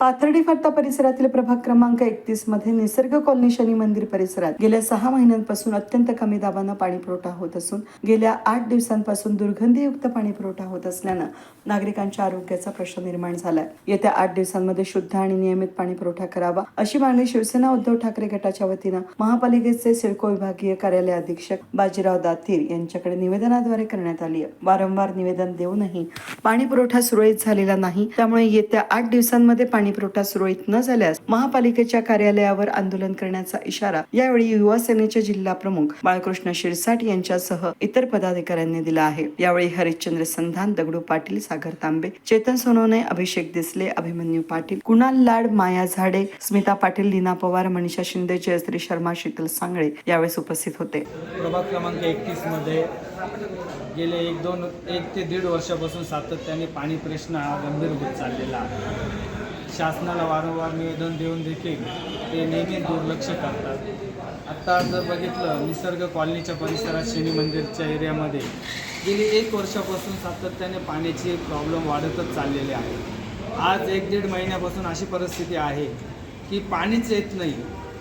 पाथर्डी फाटा परिसरातील प्रभाग क्रमांक एकतीसमध्ये निसर्ग कॉलनी शनी मंदिर परिसरात गेल्या सहा महिन्यांपासून अत्यंत कमी दाबानं पाणी पुरवठा होत असून गेल्या आठ दिवसांपासून दुर्गंधीयुक्त पाणी पुरवठा होत असल्यानं नागरिकांच्या आरोग्याचा प्रश्न निर्माण झालाय. येत्या आठ दिवसांमध्ये शुद्ध आणि नियमित पाणी पुरवठा करावा अशी मागणी शिवसेना उद्धव ठाकरे गटाच्या वतीनं महापालिकेचे सिडको विभागीय कार्यालय अधीक्षक बाजीराव दातीर यांच्याकडे निवेदनाद्वारे करण्यात आली आहे. वारंवार निवेदन देऊनही पाणी पुरवठा सुरळीत झालेला नाही त्यामुळे येत्या आठ दिवसांमध्ये पाणी पाणीपुरवठा सुरळीत न झाल्यास महापालिकेच्या कार्यालयावर आंदोलन करण्याचा इशारा यावेळी युवा सेनेचे जिल्हा प्रमुख बाळकृष्ण शिरसाट यांच्यासह इतर पदाधिकाऱ्यांनी दिला आहे. यावेळी हरिश्चंद्र संधान दगडू पाटील सागर तांबे चेतन सोनवणे अभिषेक दिसले अभिमन्यू पाटील कुणाल लाड माया झाडे स्मिता पाटील लीना पवार मनीषा शिंदे जयश्री शर्मा शीतल सांगळे यावेळेस उपस्थित होते. प्रभाग क्रमांक एकतीसमध्ये गेले एक दोन एक ते दीड वर्षापासून सातत्याने पाणी प्रश्न हा गंभीर होत चाललेला आहे. शासनाला वारंवार निवेदन देऊन देखील ते नेहमी दुर्लक्ष करतात. आत्ता जर बघितलं निसर्ग कॉलनीच्या परिसरात शनी मंदिरच्या एरियामध्ये गेली एक वर्षापासून सातत्याने पाण्याची प्रॉब्लेम वाढतच चाललेले आहे. आज एक दीड महिन्यापासून अशी परिस्थिती आहे की पाणीच येत नाही.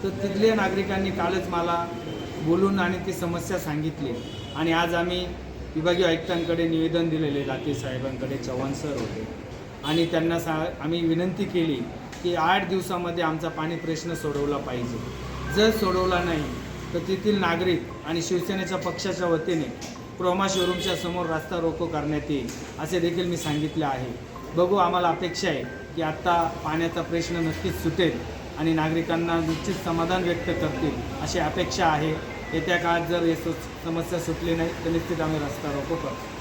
तर तिथल्या नागरिकांनी कालच मला बोलून आणि ती समस्या सांगितली. आणि आज आम्ही विभागीय आयुक्तांकडे निवेदन दिलेले लाते साहेबांकडे चव्हाण सर होते. आणि त्यांना सा आम्ही विनंती केली की आठ दिवसामध्ये आमचा पाणी प्रश्न सोडवला पाहिजे. जर सोडवला नाही तर तेथील नागरिक आणि शिवसेनेच्या पक्षाच्या वतीने क्रोमा शोरूमच्या समोर रस्ता रोको करण्यात येईल असे देखील मी सांगितले आहे. बघू आम्हाला अपेक्षा आहे की आत्ता पाण्याचा प्रश्न नक्कीच सुटेल आणि नागरिकांना निश्चित समाधान व्यक्त करतील अशी अपेक्षा आहे. येत्या काळात जर हे समस्या सुटली नाही तर निश्चित आम्ही रस्ता रोको करतो.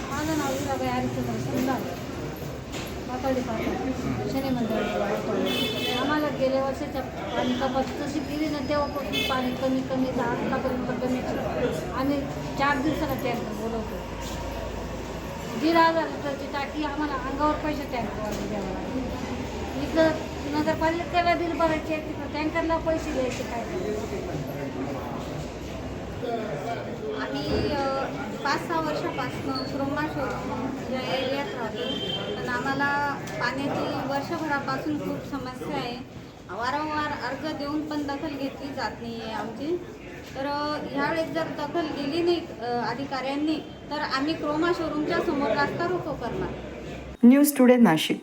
माझं नाव शनी मंदिर आम्हाला गेल्या वर्षाच्या पाणी कपात तशी दिली ना तेव्हापासून पाणी कमी कमी दहा आतापर्यंत कमी आम्ही चार दिवसाला टँकर बोलवतो. दीड हजार लिटरची टाकी आम्हाला अंगावर पैसे टँकर द्यावं इथं नगरपालिकेला बिल भरायचे तिथं टँकरला पैसे द्यायचे काय? आम्ही पाच सहा वर्षापासून क्रोमा शोरूम या एरियात राहतो पण आम्हाला पाण्याची वर्षभरापासून खूप समस्या आहे. वारंवार अर्ज देऊन पण दखल घेतली जात नाही आहे आमची. तर ह्यावेळेस जर दखल गेली नाही अधिकाऱ्यांनी तर आम्ही क्रोमा शोरूमच्या समोर रास्ता रोको करणार. News today Nashik.